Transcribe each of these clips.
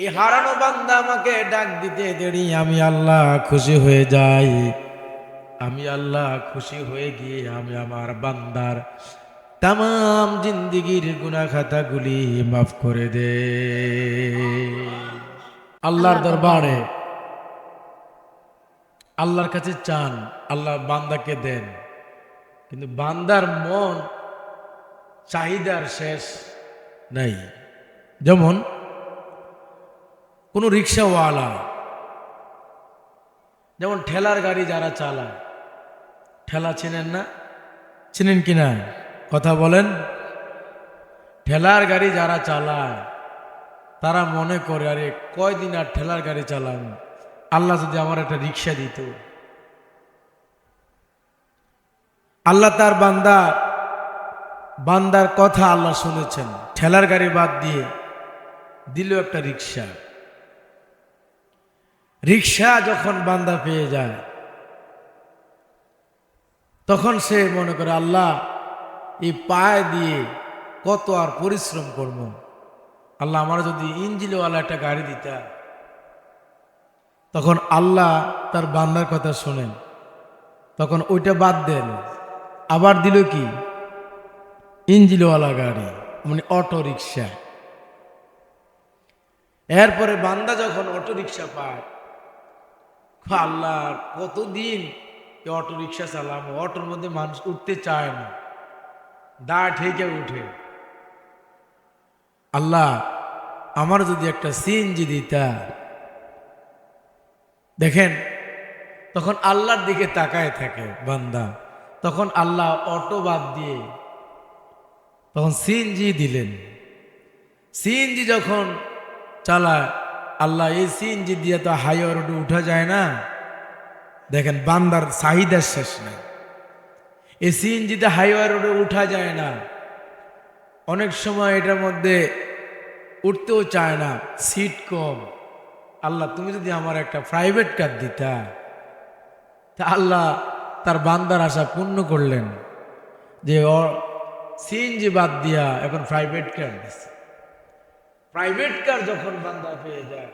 এই হারানো বান্দা আমাকে ডাক দিতে দেরি, আমি আল্লাহ খুশি হয়ে যাই। আমি আল্লাহ খুশি হয়ে গিয়ে আমি আমার বান্দার তাম জিন্দিগির গুনা খাতাগুলি মাফ করে দে আল্লাহর দরবারে আল্লাহর কাছে চান, আল্লাহ বান্দাকে দেন। কিন্তু বান্দার মন, চাহিদার শেষ নাই। যেমন কোনো রিক্সাওয়ালা, যেমন ঠেলার গাড়ি যারা চালায়, ঠেলা চেনেন না? চেনেন কি না? কথা বলেন। ঠেলার গাড়ি যারা চালায়, তারা মনে করে, আরে, কয়দিন আর ঠেলার গাড়ি চালান আল্লাহ যদি আমার একটা রিক্সা দিত। আল্লাহ তার বান্দা, বান্দার কথা আল্লাহ শুনেছেন। ঠেলার গাড়ি বাদ দিয়ে দিল একটা রিক্সা। রিক্সা যখন বান্দা পেয়ে যায়, তখন সে মনে করে, আল্লাহ, এই পায়ে দিয়ে কত আর পরিশ্রম করব। আল্লাহ আমার যদি ইঞ্জিনওয়ালা একটা গাড়ি দিতা। তখন আল্লাহ তার বান্দার কথা শোনেন। তখন ওইটা বাদ দেন। আবার দিল কি? ইঞ্জিনওয়ালা গাড়ি মানে অটো রিক্সা এরপরে বান্দা যখন অটো রিক্সা পায় আল্লাহ কতদিন অটো রিক্সা চালাবো? অটোর মধ্যে মানুষ উঠতে চায় না। দা ঠেকে উঠে। আল্লাহ, আমার যদি একটা সিএনজি দিতা। দেখেন, তখন আল্লাহর দিকে তাকায় থাকে বান্দা। তখন আল্লাহ অটো বাদ দিয়ে তখন সিএনজি দিলেন। সিএনজি যখন চালায় আল্লাহ এই সিএনজি দিয়ে তো হাইওয়ে রোডে উঠা যায় না। দেখেন, বান্দার চাহিদার শেষ নাই। এই সিএনজিতে হাইওয়ে রোডে উঠা যায় না, অনেক সময় এটার মধ্যে উঠতেও চায় না, সিট কম। আল্লাহ, তুমি যদি আমার একটা প্রাইভেট কার দিতা, তা আল্লাহ তার বান্দার আশা পূর্ণ করলেন যে সিএনজি বাদ দিয়া এখন প্রাইভেট কার দিচ্ছে প্রাইভেট কার যখন বান্দা পেয়ে যায়,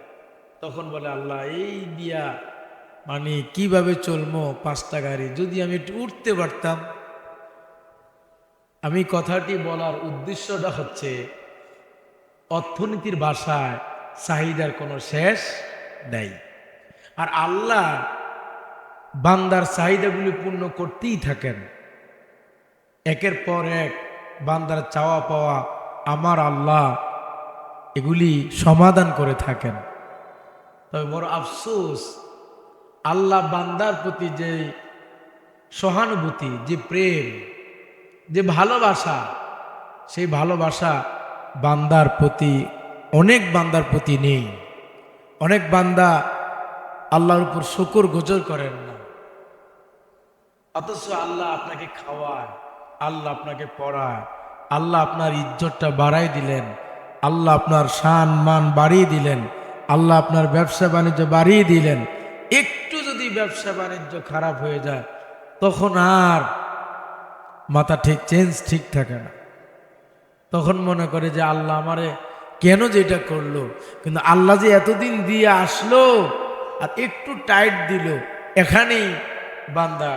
তখন বলে, আল্লাহ, এই দিয়া মানে কীভাবে চলবো পাঁচটা গাড়ি? যদি আমি একটু উঠতে পারতাম। আমি কথাটি বলার উদ্দেশ্যটা হচ্ছে, অর্থনীতির ভাষায় চাহিদার কোনো শেষ নেই। আর আল্লাহ বান্দার চাহিদাগুলি পূর্ণ করতেই থাকেন। একের পর এক বান্দার চাওয়া পাওয়া আমার আল্লাহ এগুলি সমাধান করে থাকেন। তবে বড় আফসোস, আল্লাহ বান্দার প্রতি যে সহানুভূতি, যে প্রেম, যে ভালোবাসা, সেই ভালোবাসা বান্দার প্রতি, অনেক বান্দার প্রতি নেই। অনেক বান্দা আল্লাহর উপর শকুর গোজর করেন না। অথচ আল্লাহ আপনাকে খাওয়ায়, আল্লাহ আপনাকে পড়ায়, আল্লাহ আপনার ইজ্জতটা বাড়াই দিলেন। আল্লাহ আপনার শান মান বাড়িয়ে দিলেন, আল্লাহ আপনার ব্যবসা বাণিজ্য বাড়িয়ে দিলেন। একটু যদি ব্যবসা বাণিজ্য খারাপ হয়ে যায়, তখন আর মাথা ঠিক, চেঞ্জ ঠিক থাকে না। তখন মনে করে যে আল্লাহ আমারে কেন যেটা করল? কিন্তু আল্লাহ যে এতদিন দিয়ে আসলো আর একটু টাইট দিল, এখানেই বান্দা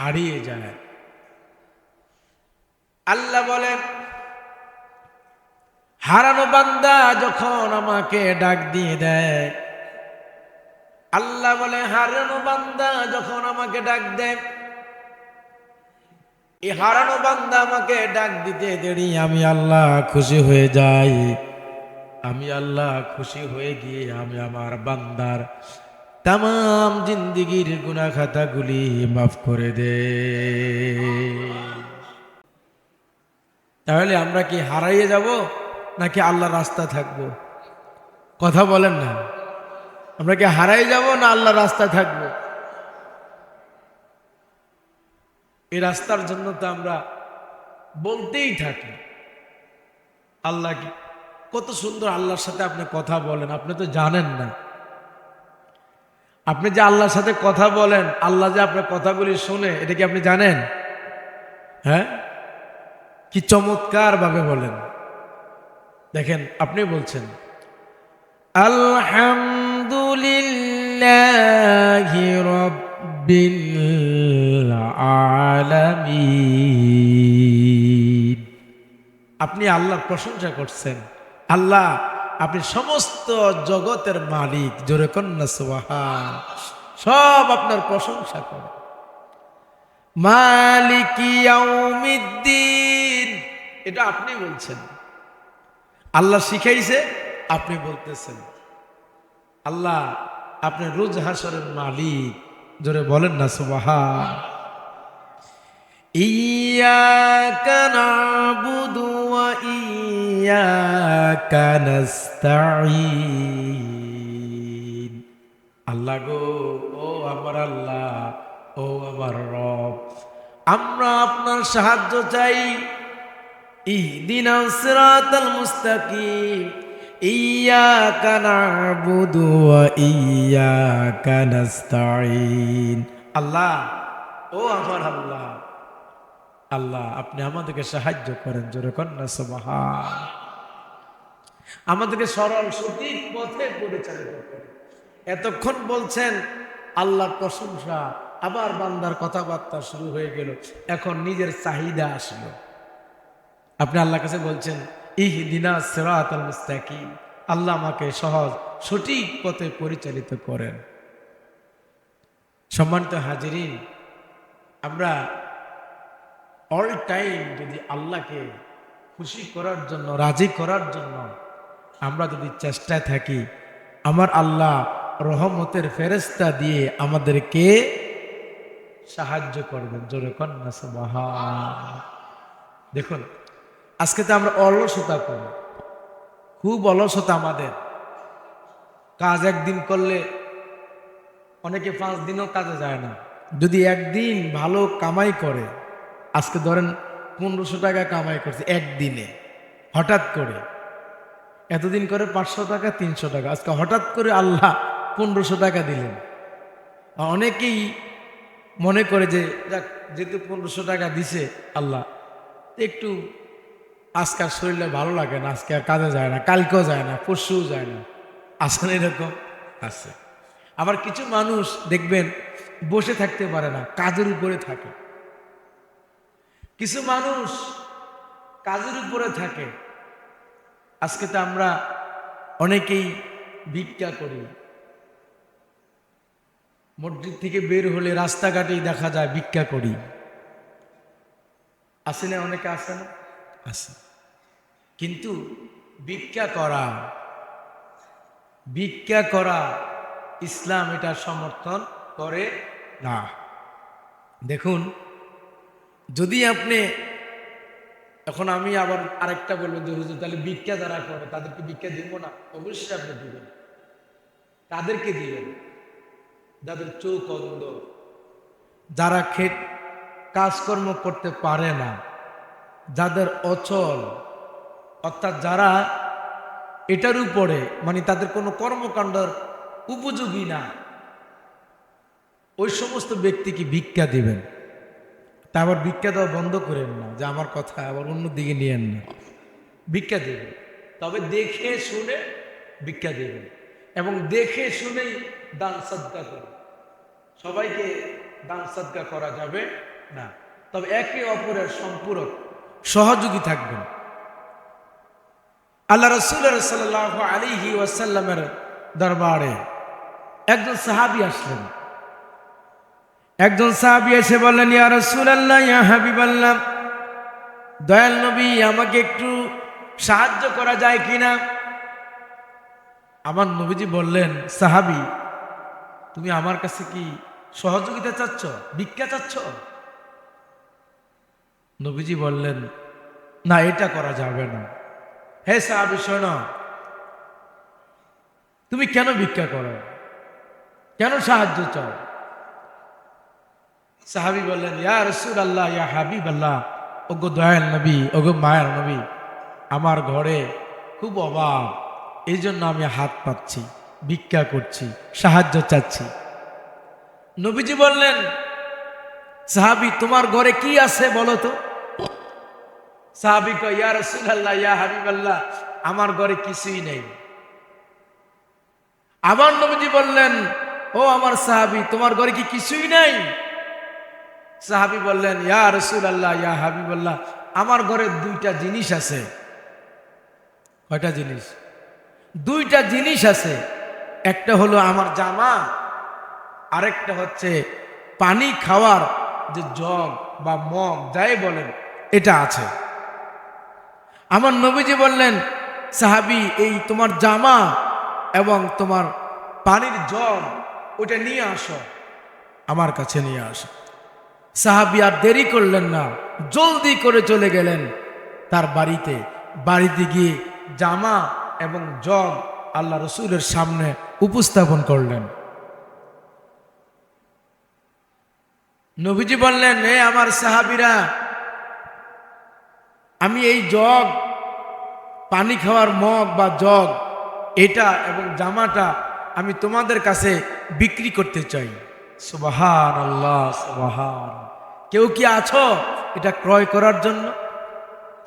হারিয়ে যায়। আল্লাহ বলেন হারানো বান্দা যখন আমাকে ডাক দিয়ে দেয়, আল্লাহ বলে, হারানো বান্দা যখন আমাকে ডাক দেয়, এই হারানো বান্দা আমাকে ডাক দিতে দেরি, আমি আল্লাহ খুশি হয়ে যাই। আমি আল্লাহ খুশি হয়ে গিয়ে আমি আমার বান্দার তাম জিন্দিগির গুনা খাতাগুলি মাফ করে দে তাহলে আমরা কি হারাইয়ে যাব? নাকি আল্লাহ রাস্তা থাকব? কথা বলেন না। আমরা কি হারাই যাব না আল্লাহ রাস্তা থাকব? এই রাস্তার জন্য তো আমরা বলতেই থাকি। আল্লাহ কি কত সুন্দর আল্লাহর সাথে আপনি কথা বলেন, আপনি তো জানেন না। আপনি যে আল্লাহর সাথে কথা বলেন, আল্লাহ যে আপনার কথাগুলি শুনে, এটা কি আপনি জানেন? হ্যাঁ? কি চমৎকার ভাবে বলেন। দেখেন আপনি বলছেন আলহামদুলিল্লাহ রব্বিল আপনি আল্লাহর প্রশংসা করছেন। আল্লাহ আপনি সমস্ত জগতের মালিক জোরে কন্যা সোহান সব আপনার প্রশংসা করে মালিকিয়াউমিদ্দিন এটা আপনি বলছেন। আল্লাহ শিখাইছে আপনি বলতেছেন আল্লাহ আপনি রোজ হাসরের মালিক জোরে বলেন না সুবাহান إياك نعبد وإياك نستعين আল্লাহ গো ও আমার আল্লাহ ও আমার রব আমরা আপনার সাহায্য চাই সিরাতাল মুস্তাকিম। ইয়াকা না'বুদু ওয়া ইয়াকা নাস্তাঈন। আল্লাহ, ও আমার আল্লাহ আল্লাহ, আপনি আমাদেরকে সাহায্য করেন, জোরে কন্যা, সুবহান। আমাদেরকে সরল, সঠিক পথে পরিচালিত এতক্ষণ বলছেন, আল্লাহর প্রশংসা, আবার বান্দার কথাবার্তা শুরু হয়ে গেল। এখন নিজের চাহিদা আসলো। আপনি আল্লাহর কাছে বলছেন, ইহদিনা সিরাত আল মুস্তাকিম। আল্লাহ আমাকে সহজ, সঠিক পথে পরিচালিত করেন। সম্মানিত হাজিরিন, আমরা অল টাইম যদি আল্লাহকে খুশি করার জন্য, রাজি করার জন্য আমরা যদি চেষ্টায় থাকি, আমার আল্লাহ রহমতের ফেরেস্তা দিয়ে আমাদেরকে সাহায্য করবেন। জোরে কন্যা দেখুন আজকে তো আমরা অলসতা করি। খুব অলসতা আমাদের। কাজ একদিন করলে অনেকে পাঁচ দিনও কাজে যায় না। যদি একদিন ভালো কামাই করে, আজকে ধরেন পনেরোশো টাকা কামাই করছে একদিনে, হঠাৎ করে। এতদিন করে পাঁচশো টাকা, তিনশো টাকা। আজকে হঠাৎ করে আল্লাহ পনেরোশো টাকা দিলেন। অনেকেই মনে করে যে, যাক, যেহেতু পনেরোশো টাকা দিছে আল্লাহ একটু আজকাল শরীরে ভালো লাগে না, আজকে আর কাজে যায় না, কালকেও যায় না, পরশুও যায় না। আসলে এরকম? আছে। আবার কিছু মানুষ দেখবেন বসে থাকতে পারে না, কাজের উপরে থাকে। কিছু মানুষ কাজের উপরে থাকে। আজকে তো আমরা অনেকেই ভিক্ষা করি। মসজিদ থেকে বের হলে রাস্তাঘাটেই দেখা যায় ভিক্ষা করি। আসে না অনেকে আসে না? আসে কিন্তু ভিক্ষা করা ভিক্ষা করা ইসলাম এটা সমর্থন করে না। দেখুন, যদি আপনি, এখন আমি আবার আরেকটা বলব যে, হুজুর, তাহলে ভিক্ষা যারা করে তাদেরকে ভিক্ষা দিব না? অবশ্যই আপনি দিবেন। তাদেরকে দিবেন। যাদের চোখ অন্ধ, যারা খেট, কাজকর্ম করতে পারে না, যাদের অচল অর্থাৎ যারা এটার উপরে মানে তাদের কোনো কর্মকাণ্ডর উপযোগী না, ওই সমস্ত ব্যক্তিকে ভিক্ষা দিবেন। তা আবার ভিক্ষা দেওয়া বন্ধ করেন না, যে আমার কথা, আবার অন্য দিকে নিয়েন না। ভিক্ষা দেবেন। তবে দেখে শুনে ভিক্ষা দেবেন। এবং দেখে শুনেই দান সদ্গা করুন। সবাইকে দান সদ্গা করা যাবে না। তবে একে অপরের সম্পূরক সহযোগী থাকবেন। আল্লাহ রসুল সাল্লাহ আলিহি ওয়াসাল্লামের দরবারে একজন সাহাবি আসলেন। একজন সাহাবি এসে বললেন, ইয়া রসুল আল্লাহ ইয়া হাবিবাল্লাহ, দয়াল নবী, আমাকে একটু সাহায্য করা যায় কিনা? আমার নবীজি বললেন, সাহাবি, তুমি আমার কাছে কি সহযোগিতা চাচ্ছ? ভিক্ষা চাচ্ছ? নবীজি বললেন, না, এটা করা যাবে না। হে সাহাবি, শোনো। তুমি কেন ভিক্ষা করো? কেন সাহায্য চাও? সাহাবি বললেন, ইয়া রসুল আল্লাহ ইয়া হাবিব আল্লাহ ওগো দয়াল নবী, ওগো মায়ের নবী, আমার ঘরে খুব অভাব এই জন্য আমি হাত পাচ্ছি ভিক্ষা করছি, সাহায্য চাচ্ছি। নবীজি বললেন, সাহাবি, তোমার ঘরে কি আছে বলো তো? সাহাবি ইয়া রসুল আল্লাহ ইয়া হাবিব আল্লাহ আমার ঘরে কিছুই নেই। আবার নবীজি বললেন, ও আমার সাহাবি, তোমার ঘরে কি কিছুই নাই? সাহাবি বললেন, ইয়া রসুল আল্লাহ ইয়া হাবিব আল্লাহ আমার ঘরে দুইটা জিনিস আছে। কয়টা জিনিস? দুইটা জিনিস আছে। একটা হলো আমার জামা, আরেকটা হচ্ছে পানি খাওয়ার যে জগ বা মগ, যাই বলেন, এটা আছে। আমার নবীজি বললেন, সাহাবি, এই তোমার জামা এবং তোমার পানির জল ওটা নিয়ে আসো, আমার কাছে নিয়ে আসো। সাহাবি আর দেরি করলেন না, জলদি করে চলে গেলেন। তার বাড়িতে বাড়িতে গিয়ে জামা এবং জগ আল্লাহ রসুলের সামনে উপস্থাপন করলেন। নবীজি বললেন, এ আমার সাহাবিরা আমি এই জগ, পানি খাওয়ার মগ বা জগ, এটা এবং জামাটা আমি তোমাদের কাছে বিক্রি করতে চাই। সুবাহান আল্লাহ সুবাহান। কেউ কি আছো? এটা ক্রয় করার জন্য?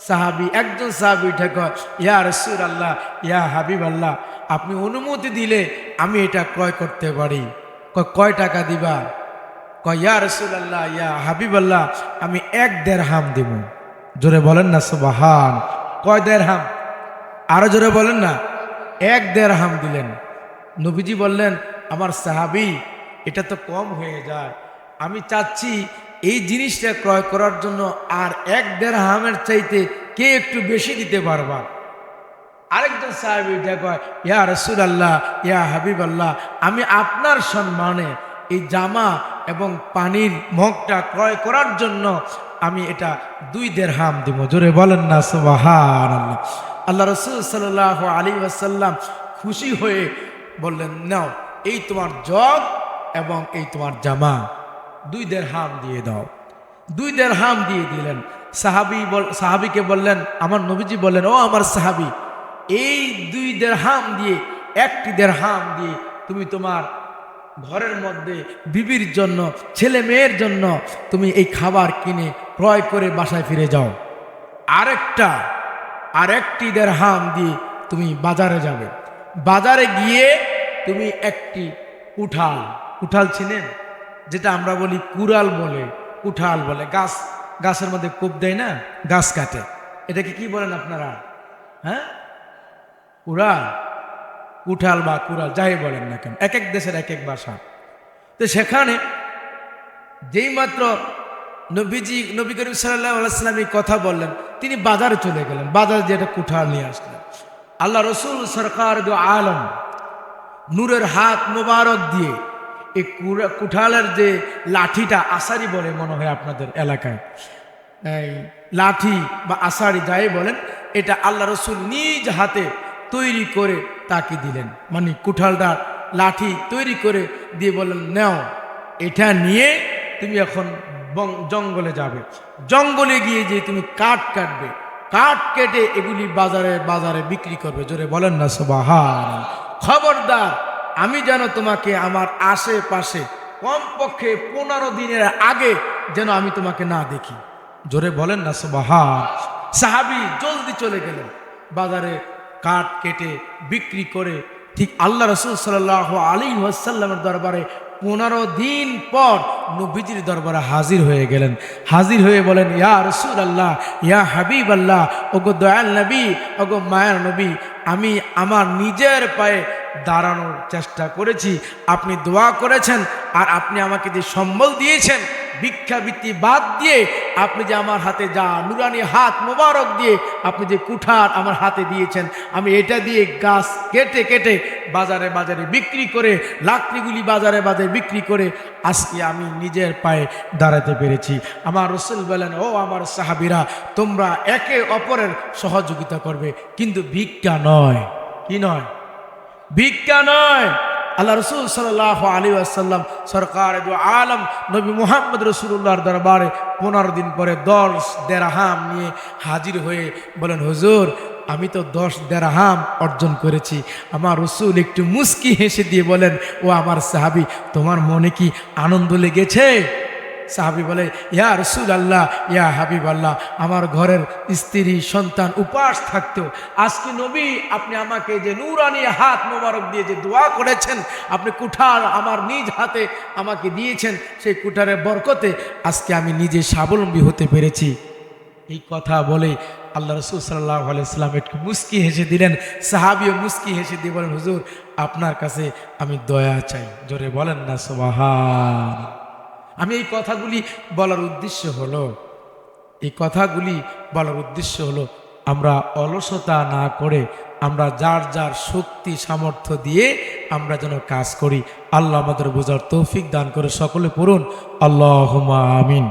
সাহাবি, একজন সাহাবি উঠে কয়, ইয়া রসুর আল্লাহ ইয়া হাবিব আল্লাহ আপনি অনুমতি দিলে আমি এটা ক্রয় করতে পারি। কয় টাকা দিবা? কয়, ইয়া রসুল আল্লাহ ইয়া হাবিব আল্লাহ আমি এক দেড় হাম দিব জোরে বলেন না, সুবাহান। কয় দেড় হাম আরও জোরে বলেন না। এক দেড় হাম দিলেন। নবীজি বললেন, আমার সাহাবি, এটা তো কম হয়ে যায়। আমি চাচ্ছি এই জিনিসটা ক্রয় করার জন্য আর এক দেড় হামের চাইতে কে একটু বেশি দিতে পারবা? আরেকজন সাহাবি এটা কয়, ইয়া রসুল আল্লাহ ইয়া হাবিব আল্লাহ আমি আপনার সম্মানে এই জামা এবং পানির মগটা ক্রয় করার জন্য আমি এটা দুই দেড় হাম দিব। জোরে বলেন না সুবাহান আল্লাহ রসুল সাল্লাহ আলী আসাল্লাম খুশি হয়ে বললেন, নাও, এই তোমার জগ এবং এই তোমার জামা দুই দেড় হাম দিয়ে দাও। দুই দেড় হাম দিয়ে দিলেন। সাহাবি বল, সাহাবিকে বললেন, আমার নবীজি বললেন, ও আমার সাহাবি, এই দুই দেড় হাম দিয়ে, একটি দেড় হাম দিয়ে তুমি তোমার ঘরের মধ্যে বিবির জন্য, ছেলে মেয়ের জন্য তুমি এই খাবার কিনে ক্রয় করে বাসায় ফিরে যাও। আরেকটা, আরেকটি দেড় হাম দিয়ে তুমি বাজারে যাবে। বাজারে গিয়ে তুমি একটি উঠাল উঠাল ছিলেন? যেটা আমরা বলি কুড়াল বলে উঠাল বলে। গাছ, গাছের মধ্যে কোপ দেয় না? গাছ কাটে। এটাকে কি বলেন আপনারা? হ্যাঁ? কুড়াল। উঠাল বা কুড়াল, যাই বলেন না কেন, এক এক দেশের এক এক ভাষা। তো সেখানে যেই মাত্র নবীজি, নবী করিম সাল্লাহ কথা বললেন, তিনি বাজারে চলে গেলেন, বাজারে একটা কুঠাল নিয়ে আসলেন। আল্লাহ রসুল সরকার আলম নূরের হাত মোবারক দিয়ে এই কুঠালের যে লাঠিটা আসারি বলে মনে হয় আপনাদের এলাকায়, এই লাঠি বা আষাঢ়ি যাই বলেন, এটা আল্লাহ রসুল নিজ হাতে তৈরি করে তাকে দিলেন। মানে কুঠালটা লাঠি তৈরি করে দিয়ে বললেন, নেও, এটা নিয়ে তুমি এখন জঙ্গলে যাবে। জঙ্গলে গিয়ে যে তুমি কাঠ কাটবে, কাঠ কেটে এগুলি বাজারে বাজারে বিক্রি করবে। জোরে বলেন না সবাহান খবরদার, আমি যেন তোমাকে আমার আশেপাশে কমপক্ষে পনেরো দিনের আগে যেন আমি তোমাকে না দেখি। জোরে বলেন না সবাহান সাহাবি জলদি চলে গেলেন। বাজারে কাঠ কেটে বিক্রি করে ঠিক আল্লাহ রসুল সাল্লাহ আলী ওয়াসাল্লামের দরবারে পনেরো দিন পর নবীজির দরবারে হাজির হয়ে গেলেন। হাজির হয়ে বলেন, ইয়া রসুল আল্লাহ ইয়া হাবিব আল্লাহ ওগো দয়াল নবী, ওগো মায়ার নবী, আমি আমার নিজের পায়ে দাঁড়ানোর চেষ্টা করেছি। আপনি দোয়া করেছেন আর আপনি আমাকে যে সম্বল দিয়েছেন, ভিক্ষাবৃত্তি বাদ দিয়ে আপনি যে আমার হাতে যা নুরানি হাত মোবারক দিয়ে আপনি যে কুঠার আমার হাতে দিয়েছেন, আমি এটা দিয়ে গাছ কেটে কেটে বাজারে বাজারে বিক্রি করে, লাকড়িগুলি বাজারে বাজারে বিক্রি করে আজকে আমি নিজের পায়ে দাঁড়াতে পেরেছি। আমার রসুল বলেন, ও আমার সাহাবিরা, তোমরা একে অপরের সহযোগিতা করবে, কিন্তু ভিক্ষা নয়। কি নয়? ভিক্ষা নয়। আল্লাহ রসুল সাল্লাহ আলী আসাল্লাম সরকার আলম নবী মোহাম্মদ রসুল্লাহর দরবারে পনেরো দিন পরে দশ দেড়হাম নিয়ে হাজির হয়ে বলেন, হুজুর, আমি তো দশ দেড়হাম অর্জন করেছি। আমার রসুল একটু মুস্কি হেসে দিয়ে বলেন, ও আমার সাহাবি, তোমার মনে কি আনন্দ লেগেছে? সাহাবি বলে, ইয়া রসুল আল্লাহ ইয়া হাবিব আল্লাহ আমার ঘরের স্ত্রী, সন্তান উপাস থাকতো। আজকে নবী, আপনি আমাকে যে নুরানি হাত মোবারক দিয়ে যে দোয়া করেছেন, আপনি কুঠার আমার নিজ হাতে আমাকে দিয়েছেন, সেই কুঠারের বরকতে আজকে আমি নিজে স্বাবলম্বী হতে পেরেছি। এই কথা বলে আল্লাহ রসুল সাল্লাহ আলাইসাল্লাম একটু মুস্কি হেসে দিলেন। সাহাবিও মুস্কি হেসে দিয়ে বলেন, হুজুর, আপনার কাছে আমি দয়া চাই। জোরে বলেন না, সোবাহান। আমি এই কথাগুলি বলার উদ্দেশ্য হলো, এই কথাগুলি বলার উদ্দেশ্য হলো, আমরা অলসতা না করে আমরা যার যার শক্তি, সামর্থ্য দিয়ে আমরা যেন কাজ করি। আল্লাহ আমাদের বোঝার তৌফিক দান করে সকলে পড়ুন। আল্লাহ আমিন।